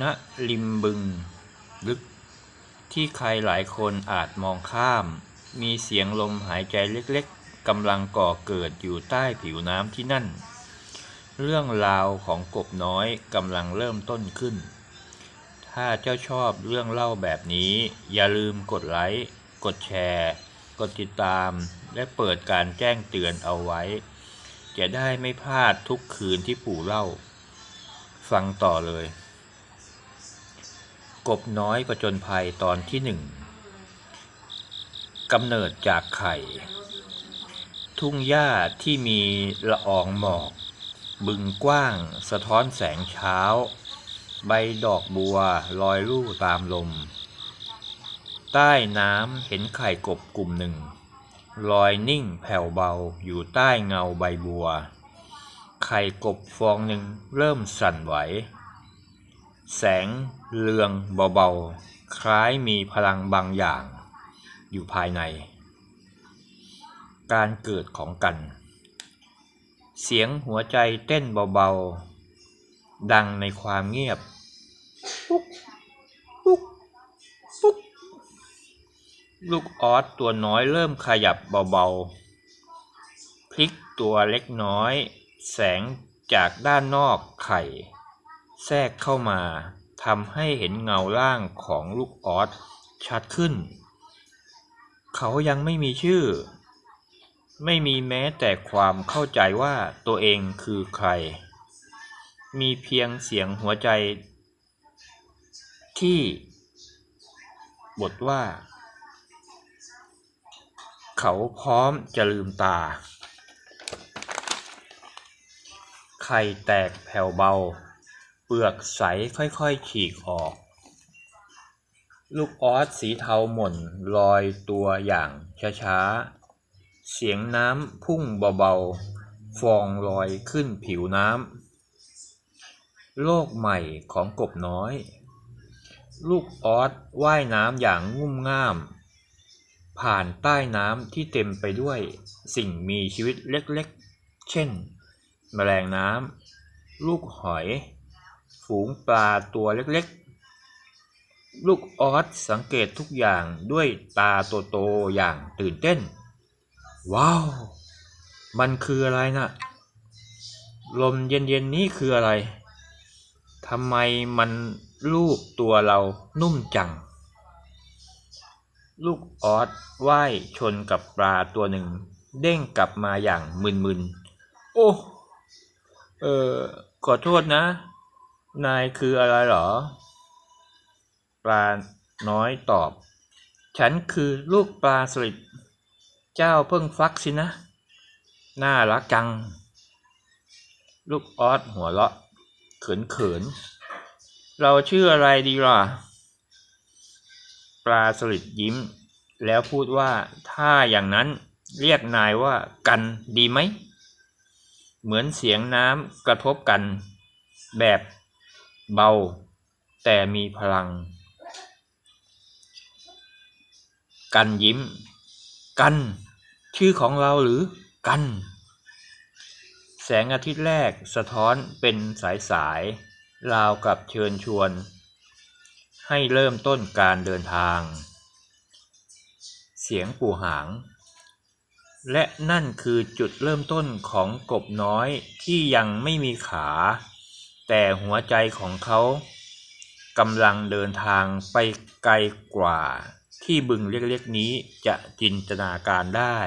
ณริมบึง ลึก ที่ใครหลายคนอาจมองข้าม มีเสียงลมหายใจเล็กๆกำลังก่อเกิดอยู่ใต้ผิวน้ำที่นั่น เรื่องราวของกบน้อยกำลังเริ่มต้นขึ้น ถ้าเจ้าชอบเรื่องเล่าแบบนี้ อย่าลืมกดไลค์ กดแชร์ กดติดตาม และเปิดการแจ้งเตือนเอาไว้ จะได้ไม่พลาดทุกคืนที่ปู่เล่า ฟังต่อเลย กบน้อยประจนภัยตอนที่หนึ่งกำเนิดจากไข่ ทุ่งหญ้าที่มีละอองหมอก บึงกว้างสะท้อนแสงเช้า ใบดอกบัวลอยลู่ตามลม ใต้น้ำเห็นไข่กบกลุ่มหนึ่ง ลอยนิ่งแผ่วเบาอยู่ใต้เงาใบบัว ไข่กบฟองหนึ่งเริ่มสั่นไหว แสงเรืองเบาๆ คล้ายมีพลังบางอย่างอยู่ภายใน การเกิดของกัน เสียงหัวใจเต้นเบาๆ ดังในความเงียบปุ๊กปุ๊กปุ๊กลูกออสตัวน้อยเริ่มขยับเบาๆ พลิกตัวเล็กน้อย แสงจากด้านนอกไข่ แทรกเข้ามาทำให้เห็นเงาร่างของลูกออสชัดขึ้น เขายังไม่มีชื่อ ไม่มีแม้แต่ความเข้าใจว่าตัวเองคือใคร มีเพียงเสียงหัวใจ ที่ บทว่า เขาพร้อมจะลืมตา ไข่แตกแผ่วเบา ปลือกใสค่อยๆฉีกออก ลูกออสสีเทาหม่นลอยตัวอย่างช้าๆ เสียงน้ำพุ่งเบาๆ ฟองลอยขึ้นผิวน้ำ โลกใหม่ของกบน้อย ลูกออสว่ายน้ำอย่างงุ่มง่าม ผ่านใต้น้ำที่เต็มไปด้วยสิ่งมีชีวิตเล็กๆ เช่น แมลงน้ำลูกหอย ฝูงปลาตัวเล็กๆ ลูกออสสังเกตทุกอย่างด้วยตาโตๆอย่างตื่นเต้น ว้าว มันคืออะไรนะ่ะ ลมเย็นๆนี้คืออะไรทำไมมันลูบตัวเรานุ่มจัง ลูกออสว่ายชนกับปลาตัวหนึ่ง เด้งกลับมาอย่างมึนๆ โอ้ เออขอโทษนะ นายคืออะไรเหรอ ปลาน้อยตอบ ฉันคือลูกปลาสลิด เจ้าเพิ่งฟักสินะ น่ารักจัง ลูกออสหัวเราะ เขินเขินๆเราชื่ออะไรดีล่ะ ปลาสลิดยิ้ม แล้วพูดว่าถ้าอย่างนั้นเรียกนายว่ากันดีไหม เหมือนเสียงน้ำกระทบกัน แบบ เบา แต่มีพลัง กันยิ้ม กัน ชื่อของเราหรือกัน แสงอาทิตย์แรกสะท้อนเป็นสายสายๆราวกับเชิญชวน ให้เริ่มต้นการเดินทาง เสียงปู่หาง และนั่นคือจุดเริ่มต้นของกบน้อยที่ยังไม่มีขา แต่หัวใจของเขากำลังเดินทางไปไกลกว่าที่บึงเล็กๆนี้จะจินตนาการได้